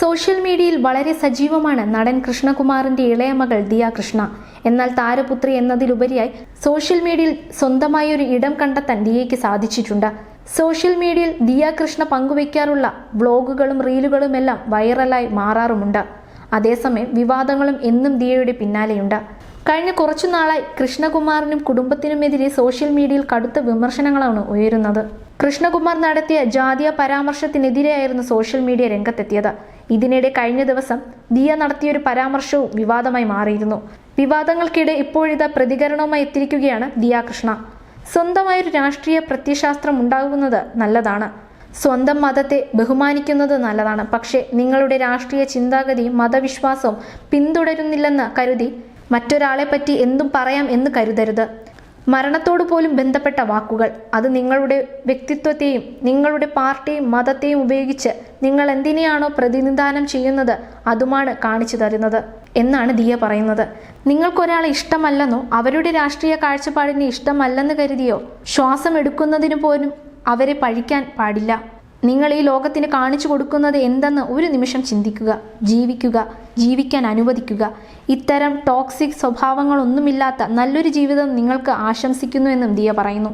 Social മീഡിയയിൽ വളരെ സജീവമാണ് നടൻ കൃഷ്ണകുമാറിന്റെ ഇളയ മകൾ ദിയ കൃഷ്ണ. എന്നാൽ താരപുത്രി എന്നതിലുപരിയായി സോഷ്യൽ മീഡിയയിൽ സ്വന്തമായി ഒരു ഇടം കണ്ടെത്താൻ ദിയയ്ക്ക് സാധിച്ചിട്ടുണ്ട്. സോഷ്യൽ മീഡിയയിൽ ദിയ കൃഷ്ണ പങ്കുവയ്ക്കാറുള്ള വ്ളോഗുകളും റീലുകളും എല്ലാം വൈറലായി മാറാറുമുണ്ട്. അതേസമയം വിവാദങ്ങളും എന്നും ദിയയുടെ പിന്നാലെയുണ്ട്. കഴിഞ്ഞ കുറച്ചു നാളായി കൃഷ്ണകുമാറിനും കുടുംബത്തിനുമെതിരെ സോഷ്യൽ മീഡിയയിൽ കടുത്ത വിമർശനങ്ങളാണ് ഉയരുന്നത്. കൃഷ്ണകുമാർ നടത്തിയ ജാതീയ പരാമർശത്തിനെതിരെയായിരുന്നു സോഷ്യൽ മീഡിയ രംഗത്തെത്തിയത്. ഇതിനിടെ കഴിഞ്ഞ ദിവസം ദിയ നടത്തിയൊരു പരാമർശവും വിവാദമായി മാറിയിരുന്നു. വിവാദങ്ങൾക്കിടെ ഇപ്പോഴിത പ്രതികരണവുമായി എത്തിയിരിക്കുകയാണ് ദിയ കൃഷ്ണ സ്വന്തമായൊരു രാഷ്ട്രീയ പ്രത്യശാസ്ത്രം ഉണ്ടാകുന്നത് നല്ലതാണ്. സ്വന്തം മതത്തെ ബഹുമാനിക്കുന്നത് നല്ലതാണ്. പക്ഷേ നിങ്ങളുടെ രാഷ്ട്രീയ ചിന്താഗതിയും മതവിശ്വാസവും പിന്തുടരുന്നില്ലെന്ന് കരുതി മറ്റൊരാളെ പറ്റി എന്തും പറയാം എന്ന് കരുതരുത്. മരണത്തോടു പോലും ബന്ധപ്പെട്ട വാക്കുകൾ. അത് നിങ്ങളുടെ വ്യക്തിത്വത്തെയും നിങ്ങളുടെ പാർട്ടിയും മതത്തെയും ഉപയോഗിച്ച് നിങ്ങൾ എന്തിനെയാണോ പ്രതിനിധാനം ചെയ്യുന്നത് അതുമാണ് കാണിച്ചു തരുന്നത് എന്നാണ് ദിയ പറയുന്നത്. നിങ്ങൾക്കൊരാളെ ഇഷ്ടമല്ലെന്നോ അവരുടെ രാഷ്ട്രീയ കാഴ്ചപ്പാടിനെ ഇഷ്ടമല്ലെന്ന് കരുതിയോ ശ്വാസം എടുക്കുന്നതിന് പോലും അവരെ പഴിക്കാൻ പാടില്ല. നിങ്ങൾ ഈ ലോകത്തിന് കാണിച്ചു കൊടുക്കുന്നത് എന്തെന്ന് ഒരു നിമിഷം ചിന്തിക്കുക ജീവിക്കുക ജീവിക്കാൻ അനുവദിക്കുക. ഇത്തരം ടോക്സിക് സ്വഭാവങ്ങളൊന്നുമില്ലാത്ത നല്ലൊരു ജീവിതം നിങ്ങൾക്ക് ആശംസിക്കുന്നു എന്നും ദിയ പറയുന്നു.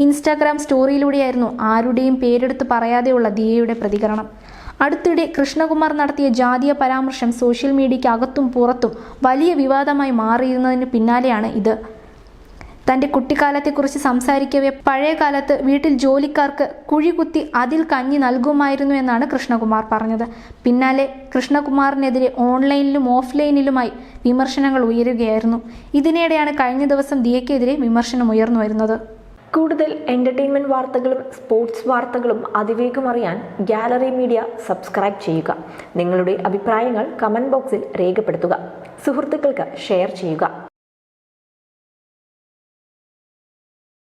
ഇൻസ്റ്റാഗ്രാം സ്റ്റോറിയിലൂടെയായിരുന്നു ആരുടെയും പേരെടുത്ത് പറയാതെയുള്ള ദിയയുടെ പ്രതികരണം. അടുത്തിടെ കൃഷ്ണകുമാർ നടത്തിയ ജാതീയ പരാമർശം സോഷ്യൽ മീഡിയയ്ക്ക് അകത്തും പുറത്തും വലിയ വിവാദമായി മാറിയിരുന്നതിന് പിന്നാലെയാണ് ഇത്. തന്റെ കുട്ടിക്കാലത്തെക്കുറിച്ച് സംസാരിക്കവേ പഴയ കാലത്ത് വീട്ടിൽ ജോലിക്കാർക്ക് കുഴികുത്തി അതിൽ കഞ്ഞി നൽകുമായിരുന്നു എന്നാണ് കൃഷ്ണകുമാർ പറഞ്ഞത്. പിന്നാലെ കൃഷ്ണകുമാറിനെതിരെ ഓൺലൈനിലും ഓഫ്ലൈനിലുമായി വിമർശനങ്ങൾ ഉയരുകയായിരുന്നു. ഇതിനിടെയാണ് കഴിഞ്ഞ ദിവസം ദിയയ്ക്കെതിരെ വിമർശനം ഉയർന്നു വരുന്നത്. കൂടുതൽ എന്റർടൈൻമെന്റ് വാർത്തകളും സ്പോർട്സ് വാർത്തകളും അതിവേഗം അറിയാൻ ഗാലറി മീഡിയ സബ്സ്ക്രൈബ് ചെയ്യുക. നിങ്ങളുടെ അഭിപ്രായങ്ങൾ കമന്റ് ബോക്സിൽ രേഖപ്പെടുത്തുക. സുഹൃത്തുക്കൾക്ക് ഷെയർ ചെയ്യുക.